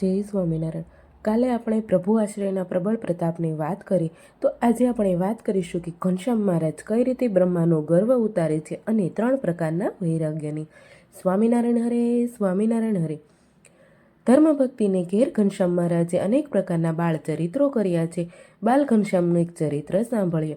જય સ્વામિનારાયણ. કાલે આપણે પ્રભુ આશ્રયના પ્રબળ પ્રતાપની વાત કરી, તો આજે આપણે વાત કરીશું કે ઘનશ્યામ મહારાજ કઈ રીતે બ્રહ્માનો ગર્વ ઉતારે છે અને ત્રણ પ્રકારના વૈરાગ્યની. સ્વામિનારાયણ હરે સ્વામિનારાયણ હરે. ધર્મ ભક્તિને ઘેર ઘનશ્યામ મહારાજે અનેક પ્રકારના બાળ ચરિત્રો કર્યા છે. બાલ ઘનશ્યામનું એક ચરિત્ર સાંભળીએ.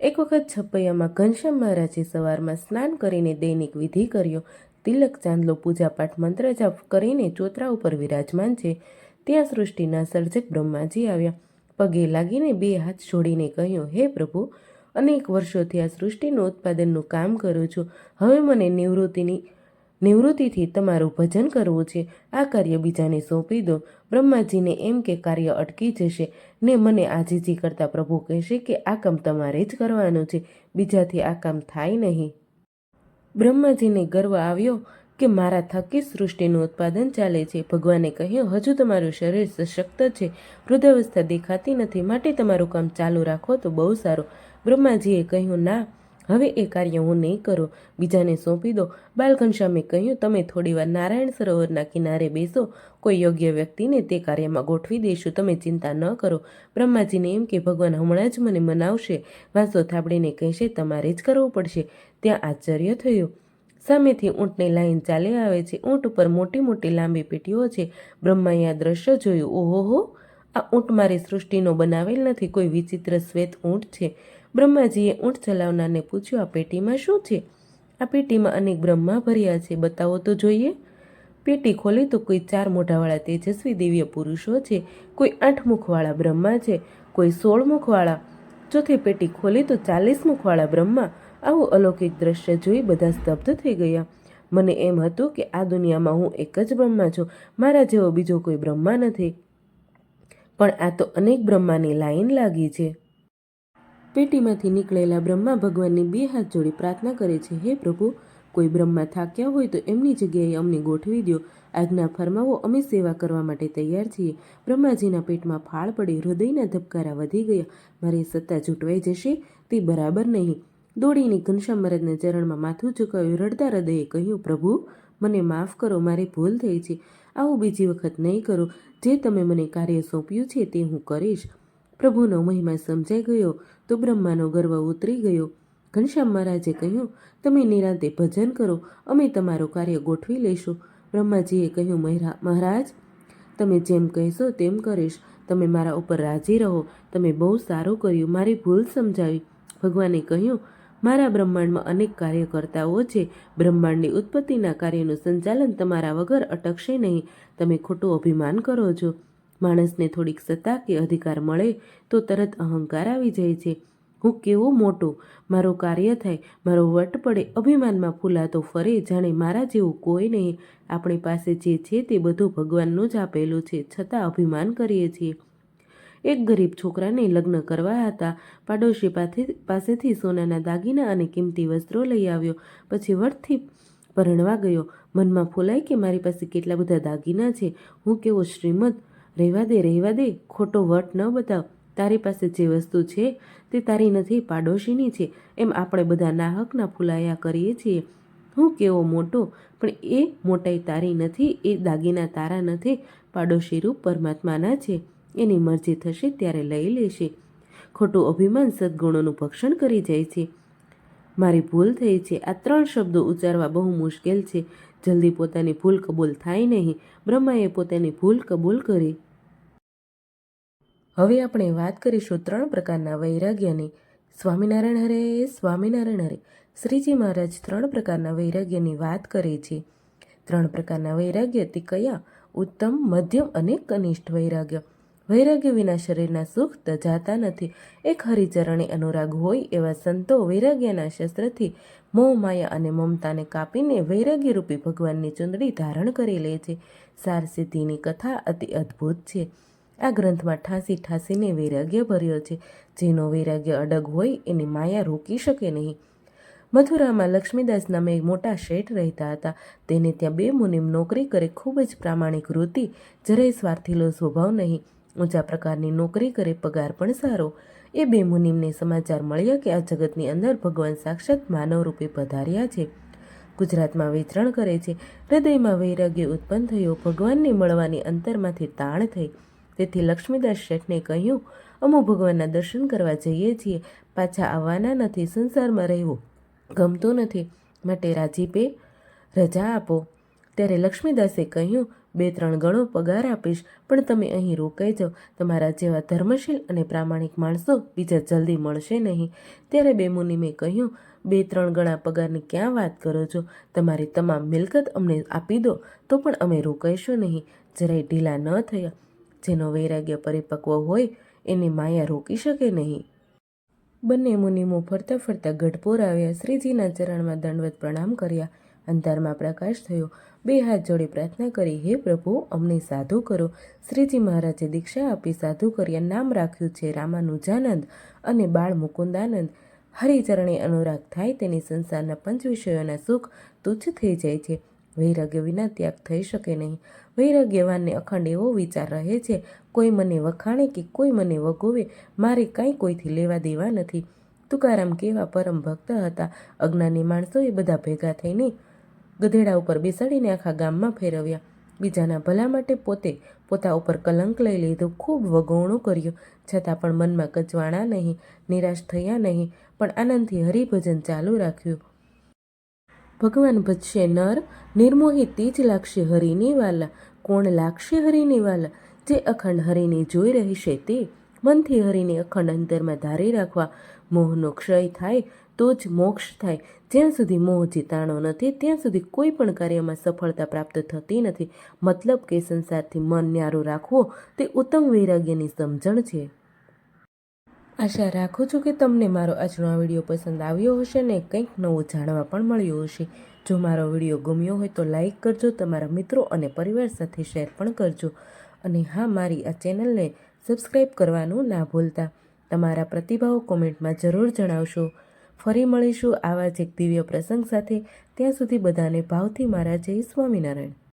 એક વખત છપૈયામાં ઘનશ્યામ મહારાજે સવારમાં સ્નાન કરીને દૈનિક વિધિ કર્યો. તિલક ચાંદલો પૂજાપાઠ મંત્ર જાપ કરીને ચોતરા ઉપર વિરાજમાન છે. ત્યાં સૃષ્ટિના સર્જક બ્રહ્માજી આવ્યા. પગે લાગીને બે હાથ જોડીને કહ્યું, હે પ્રભુ, અનેક વર્ષોથી આ સૃષ્ટિનું ઉત્પાદનનું કામ કરું છું. હવે મને નિવૃત્તિની, નિવૃત્તિથી તમારું ભજન કરવું છે. આ કાર્ય બીજાને સોંપી દો. બ્રહ્માજીને એમ કે, કાર્ય અટકી જશે. ને મને આજીજી કરતા પ્રભુ કહેશે કે આ કામ તમારે જ કરવાનું છે. બીજાથી આ કામ થાય નહીં. બ્રહ્માજીને ગર્વ આવ્યો કે મારા થકી સૃષ્ટિનું ઉત્પાદન ચાલે છે. ભગવાને કહ્યું, હજુ તમારું શરીર સશક્ત છે. વૃદ્ધાવસ્થા દેખાતી નથી. માટે તમારું કામ ચાલુ રાખો તો બહુ સારું. બ્રહ્માજીએ કહ્યું, ના હવે એ કાર્ય હું નહીં કરું, બીજાને સોંપી દો. બાલઘનશ્યામે કહ્યું, તમે થોડીવાર નારાયણ સરોવરના કિનારે બેસો. કોઈ યોગ્ય વ્યક્તિને તે કાર્યમાં ગોઠવી દઈશું. તમે ચિંતા ન કરો. બ્રહ્માજીને એમ કે, ભગવાન હમણાં જ મને મનાવશે. વાંસો થાબડીને કહેશે, તમારે જ કરવું પડશે. ત્યાં આશ્ચર્ય થયું. સામેથી ઊંટની લાઈન ચાલી આવે છે. ઊંટ ઉપર મોટી મોટી લાંબી પેટીઓ છે. બ્રહ્માએ આ દ્રશ્ય જોયું. ઓહોહો! આ ઊંટ મારી સૃષ્ટિનો બનાવેલ નથી. કોઈ વિચિત્ર શ્વેત ઊંટ છે. બ્રહ્માજીએ ઊંટ ચલાવનારને પૂછ્યું, આ પેટીમાં શું છે? આ પેટીમાં અનેક બ્રહ્મા ભર્યા છે, બતાવો તો જોઈએ. પેટી ખોલી તો કોઈ ચાર મોઢાવાળા તેજસ્વી દિવ્ય પુરુષો છે, કોઈ આઠ મુખવાળા બ્રહ્મા છે, કોઈ સોળ મુખવાળા. ચોથી પેટી ખોલી તો ચાલીસ મુખવાળા બ્રહ્મા. આવું અલૌકિક દ્રશ્ય જોઈ બધા સ્તબ્ધ થઈ ગયા. મને એમ હતું કે આ દુનિયામાં હું એક જ બ્રહ્મા છું, મારા જેવો બીજો કોઈ બ્રહ્મા નથી. પણ આ તો અનેક બ્રહ્માની લાઈન લાગી છે. પેટીમાંથી નીકળેલા બ્રહ્મા ભગવાનની બે હાથ જોડી પ્રાર્થના કરે છે, હે પ્રભુ, કોઈ બ્રહ્મા થાક્યા હોય તો એમની જગ્યાએ અમને ગોઠવી દો આજ્ઞા ફરમાવો અમે સેવા કરવા માટે તૈયાર છીએ. બ્રહ્માજીના પેટમાં ફાળ પડી, હૃદયના ધબકારા વધી ગયા. મારી સત્તા જૂટવાઈ જશે, તે બરાબર નહીં. દોડીને ઘનશ્યામ મહારાજના ચરણમાં માથું ઝુકાવ્યું રડતા હૃદયે કહ્યું, પ્રભુ, મને માફ કરો, મારી ભૂલ થઈ છે. આવું બીજી વખત નહીં કરો. જે તમે મને કાર્ય સોંપ્યું છે, તે હું કરીશ. પ્રભુનો મહિમા સમજાઈ ગયો તો બ્રહ્માનો ગર્વ ઉતરી ગયો. ઘનશ્યામ મહારાજે કહ્યું, તમે નિરાંતે ભજન કરો, અમે તમારું કાર્ય ગોઠવી લઈશું. બ્રહ્માજીએ કહ્યું મહારાજ, તમે જેમ કહેશો તેમ કરીશ. તમે મારા ઉપર રાજી રહો. તમે બહુ સારું કર્યું, મારી ભૂલ સમજાવી. ભગવાને કહ્યું, મારા બ્રહ્માંડમાં અનેક કાર્યકર્તાઓ છે. બ્રહ્માંડની ઉત્પત્તિના કાર્યનું સંચાલન તમારા વગર અટકશે નહીં. તમે ખોટું અભિમાન કરો છો. માણસને થોડીક સત્તા કે અધિકાર મળે તો તરત અહંકાર આવી જાય છે. હું કેવો મોટો? મારો કાર્ય થાય, મારો વટ પડે, અભિમાનમાં ફૂલાતો ફરે, જાણે મારા જેવું કોઈ નહીં. આપણી પાસે જે છે તે બધું ભગવાનનું જ આપેલું છે, છતાં અભિમાન કરીએ છીએ. એક ગરીબ છોકરાને લગ્ન કરવા હતા. પાડોશી પાસેથી સોનાના દાગીના અને કિંમતી વસ્ત્રો લઈ આવ્યો. પછી વટથી પરણવા ગયો. મનમાં ફૂલાય કે મારી પાસે કેટલા બધા દાગીના છે? હું કેવો શ્રીમદ રહેવા દે રહેવા દે, ખોટો વટ ન બતાવ. તારી પાસે જે વસ્તુ છે તે તારી નથી, પાડોશીની છે. એમ આપણે બધા નાહકના ફૂલાયા કરીએ છીએ. હું કેવો મોટો, પણ એ મોટાઈ તારી નથી, એ દાગીના તારા નથી. પાડોશી રૂપ પરમાત્માના છે. એની મરજી થશે ત્યારે લઈ લેશે. ખોટું અભિમાન સદગુણોનું ભક્ષણ કરી જાય છે. મારી ભૂલ થઈ છે. આ ત્રણ શબ્દો ઉચ્ચારવા બહુ મુશ્કેલ છે. જલ્દી પોતાની ભૂલ કબૂલ થાય નહીં. બ્રહ્માએ પોતાની ભૂલ કબૂલ કરી. હવે આપણે વાત કરીશું ત્રણ પ્રકારના વૈરાગ્યની. સ્વામિનારાયણ હરે સ્વામિનારાયણ હરે. શ્રીજી મહારાજ ત્રણ પ્રકારના વૈરાગ્યની વાત કરે છે. ત્રણ પ્રકારના વૈરાગ્ય તે કયા? ઉત્તમ, મધ્યમ અને કનિષ્ઠ વૈરાગ્ય. વૈરાગ્ય વિના શરીરના સુખ તજાતા નથી. એક હરિચરણે અનુરાગ હોય એવા સંતો વૈરાગ્યના શસ્ત્રથી મોહ, માયા અને મમતાને કાપીને વૈરાગ્યરૂપી ભગવાનની ચુંદડી ધારણ કરી લે છે. સાર સિદ્ધિની કથા અતિ અદ્ભુત છે. આ ગ્રંથમાં ઠાંસી ઠાંસીને વૈરાગ્ય ભર્યો છે. જેનો વૈરાગ્ય અડગ હોય એની માયા રોકી શકે નહીં. મથુરામાં લક્ષ્મીદાસ નામે એક મોટા શેઠ રહેતા હતા. તેને ત્યાં બે મુનિમ નોકરી કરે ખૂબ જ પ્રામાણિક વૃત્તિ. જરાય સ્વાર્થીલો સ્વભાવ નહીં. ઊંચા પ્રકારની નોકરી કરે, પગાર પણ સારો. એ બે મુનિમને સમાચાર મળ્યા કે આ જગતની અંદર ભગવાન સાક્ષાત માનવ રૂપે પધાર્યા છે. ગુજરાતમાં વિચરણ કરે છે. હૃદયમાં વૈરાગ્ય ઉત્પન્ન થયો. ભગવાનને મળવાની અંતરમાંથી તાણ થઈ. તેથી લક્ષ્મીદાસ શેઠને કહ્યું, અમુ ભગવાનના દર્શન કરવા જઈએ છીએ. પાછા આવવાના નથી, સંસારમાં રહેવું ગમતું નથી. માટે રાજીપે રજા આપો. ત્યારે લક્ષ્મીદાસે કહ્યું, બે ત્રણ ગણો પગાર આપીશ, પણ તમે અહીં રોકાઈ જાઓ. તમારા જેવા ધર્મશીલ અને પ્રામાણિક માણસો બીજા જલ્દી મળશે નહીં. ત્યારે બે મુનિમે કહ્યું, બે ત્રણ ગણા પગારની ક્યાં વાત કરો છો? તમારી તમામ મિલકત અમને આપી દો, તો પણ અમે રોકાઈશું નહીં. જરાય ઢીલા ન થયા. જેનો વૈરાગ્ય પરિપક્વ હોય, એની માયા રોકી શકે નહીં. બંને મુનિમો ફરતા ફરતા ગઢપોર આવ્યા. શ્રીજીના ચરણમાં દંડવત પ્રણામ કર્યા. અંધારમાં પ્રકાશ થયો. બે હાથ જોડી પ્રાર્થના કરી, હે પ્રભુ, અમને સાધુ કરો. શ્રીજી મહારાજે દીક્ષા આપી સાધુ કર્યા નામ રાખ્યું છે રામાનુજાનંદ અને બાળ મુકુંદાનંદ. હરિચરણે અનુરાગ થાય, તેની સંસારના પંચ વિષયોના સુખ તુચ્છ થઈ જાય છે. વૈરાગ્ય વિના ત્યાગ થઈ શકે નહીં. વૈરાગ્યવાનને અખંડ એવો વિચાર રહે છે, કોઈ મને વખાણે કે કોઈ મને વગોવે, મારે કાંઈ કોઈથી લેવા દેવા નથી. તુકારામ કેવા પરમ ભક્ત હતા. અજ્ઞાની માણસો એ બધા ભેગા થઈને ગધેડા ઉપર બેસાડીને આખા ગામમાં ફેરવ્યા. બીજાના ભલા માટે પોતે પોતા ઉપર કલંક લઈ લીધો. ખૂબ વગોણું કર્યું. છતાં પણ મનમાં કચવાણા નહીં, નિરાશ થયા નહીં, પણ આનંદથી હરિભજન ચાલુ રાખ્યું. ભગવાન ભજશે નર, નિર્મોહી તીજ લાગશે હરિની વાલા, કોણ લાગશે હરિની વાલા? જે અખંડ હરિને જોઈ રહેશે તે, મનથી હરિને અખંડ અંતરમાં ધારી રાખવા. મોહનો ક્ષય થાય તો જ મોક્ષ થાય. જ્યાં સુધી મોહ જીતાણો નથી, ત્યાં સુધી કોઈ પણ કાર્યમાં સફળતા પ્રાપ્ત થતી નથી. મતલબ કે સંસારથી મન ન્યારું રાખવો, તે ઉત્તમ વૈરાગ્યની સમજણ છે. આશા રાખું છું કે તમને મારો આજનો આ વીડિયો પસંદ આવ્યો હશે ને કંઈક નવું જાણવા પણ મળ્યું હશે. જો મારો વીડિયો ગમ્યો હોય તો લાઈક કરજો, તમારા મિત્રો અને પરિવાર સાથે શેર પણ કરજો. અને હા, મારી આ ચેનલને સબસ્ક્રાઈબ કરવાનું ના ભૂલતા. તમારા પ્રતિભાવો કોમેન્ટમાં જરૂર જણાવશો. ફરી મળીશું આવા જ એક દિવ્ય પ્રસંગ સાથે. ત્યાં સુધી બધાને ભાવથી મારા જય સ્વામિનારાયણ.